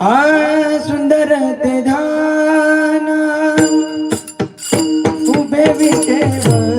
आ सुंदर ते धाना उभे विटेवर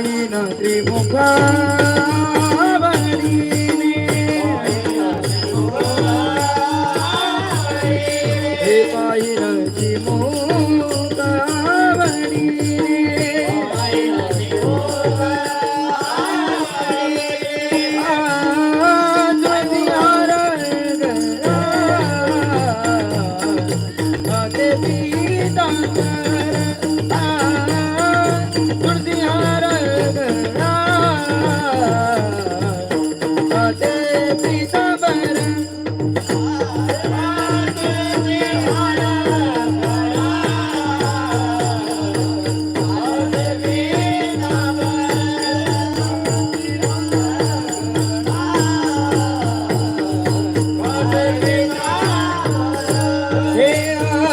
નારાયણ ત્રિમુખા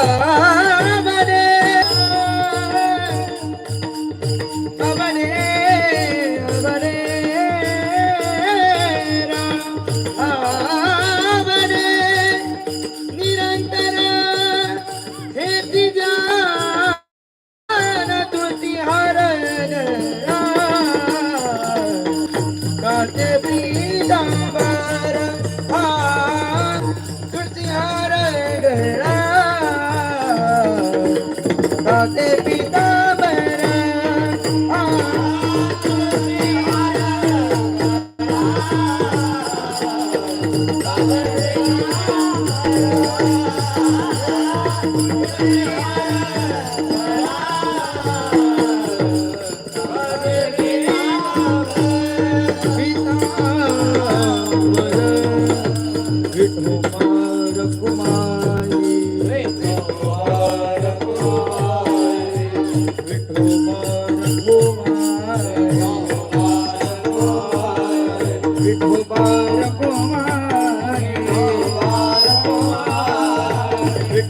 रा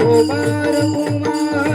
કુમાર કુમાર